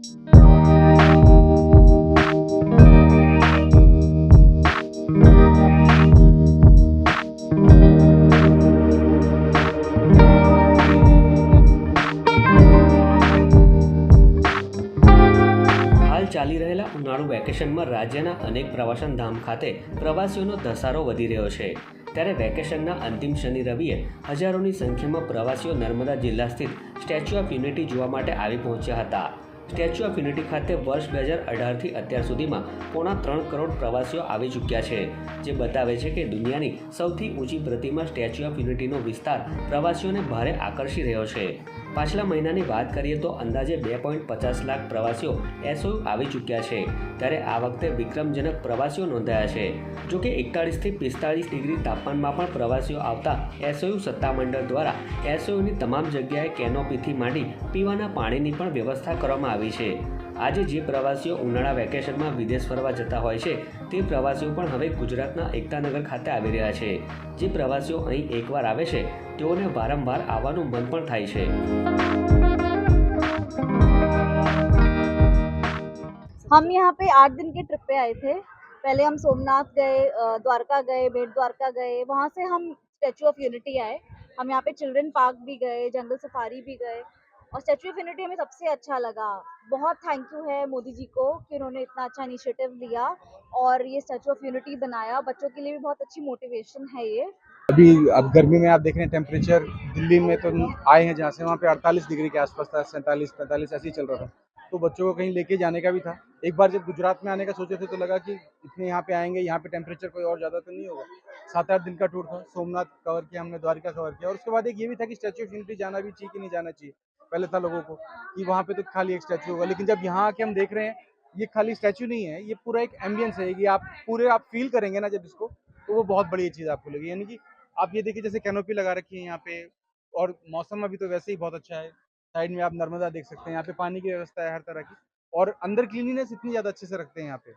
ચાલી રહેલા ઉનાળુ વેકેશનમાં રાજ્યના અનેક પ્રવાસન ધામ ખાતે પ્રવાસીઓનો ધસારો વધી રહ્યો છે. ત્યારે વેકેશનના અંતિમ શનિ રવિએ હજારોની સંખ્યામાં પ્રવાસીઓ નર્મદા જિલ્લા સ્થિત સ્ટેચ્યુ ઓફ યુનિટી જોવા માટે આવી પહોંચ્યા હતા. સ્ટેચ્યુ ઓફ યુનિટી ખાતે વર્ષ બે હજાર અઢારથી અત્યાર સુધીમાં પોણા ત્રણ કરોડ પ્રવાસીઓ આવી ચૂક્યા છે, જે બતાવે છે કે દુનિયાની સૌથી ઊંચી પ્રતિમા સ્ટેચ્યુ ઓફ યુનિટીનો વિસ્તાર પ્રવાસીઓને ભારે આકર્ષી રહ્યો છે. પાછલા મહિનાની વાત કરીએ તો અંદાજે બે પોઈન્ટ પચાસ લાખ પ્રવાસીઓ એસઓ આવી ચૂક્યા છે, ત્યારે આ વખતે વિક્રમજનક પ્રવાસીઓ નોંધાયા છે. જો કે એકતાળીસથી પિસ્તાળીસ ડિગ્રી તાપમાનમાં પણ પ્રવાસીઓ આવતા એસઓયુ સત્તામંડળ દ્વારા એસઓયુની તમામ જગ્યાએ કેનોપીથી માંડી પીવાના પાણીની પણ વ્યવસ્થા કરવામાં આવી છે આજે જે પ્રવાસીઓ ઉનાળા વેકેશનમાં વિદેશ ફરવા જતા હોય છે તે પ્રવાસીઓ પણ હવે ગુજરાતના એકતાનગર ખાતે આવી રહ્યા છે જે પ્રવાસીઓ અહીં એકવાર આવે છે તેઓને વારંવાર આવવાનું મન પણ થાય છે हम यहाँ पे आठ दिन के ट्रिप पे आए थे पहले हम सोमनाथ गए अ, द्वारका गए बेट द्वारका गए वहाँ से हम स्टैचू ऑफ यूनिटी आए हम यहाँ पे चिल्ड्रन पार्क भी गए जंगल सफारी भी गए और स्टैचू ऑफ़ यूनिटी हमें सबसे अच्छा लगा। बहुत थैंक यू है मोदी जी को कि उन्होंने इतना अच्छा इनिशिएटिव लिया और ये स्टैचू ऑफ़ यूनिटी बनाया। बच्चों के लिए भी बहुत अच्छी मोटिवेशन है ये। अभी अब गर्मी में आप देख रहे हैं टेम्परेचर दिल्ली में तो आए हैं जहाँ से, वहाँ पे 48 डिग्री के आसपास था, सैंतालीस, पैंतालीस, ऐसे ही चल रहा था। तो बच्चों को कहीं लेके जाने का भी था। एक बार जब गुजरात में आने का सोचे थे तो लगा कि इतने यहाँ पे आएँगे, यहाँ पे टेम्परेचर कोई और ज़्यादा तो नहीं होगा। सात आठ दिन का टूर था, सोमनाथ कवर किया, हमने द्वारिका कवर किया और उसके बाद एक ये भी था कि स्टैचू ऑफ़ यूनिटी जाना भी चाहिए कि नहीं जाना चाहिए। पहले था लोगों को कि वहाँ पे तो खाली एक स्टैचू होगा। लेकिन जब यहाँ आके हम देख रहे हैं, ये खाली स्टैचू नहीं है, ये पूरा एक एम्बियंस है कि आप पूरे आप फील करेंगे ना जब इसको तो वो बहुत बड़ी चीज़ आपको लगी यानी कि आप ये देखिए, जैसे कैनोपी लगा रखी है यहाँ पे, और मौसम अभी तो वैसे ही बहुत अच्छा है। साइड में आप नर्मदा देख सकते हैं, यहाँ पे पानी की व्यवस्था है हर तरह की, और अंदर क्लीनिनेस इतनी ज़्यादा अच्छे से रखते हैं यहाँ पे।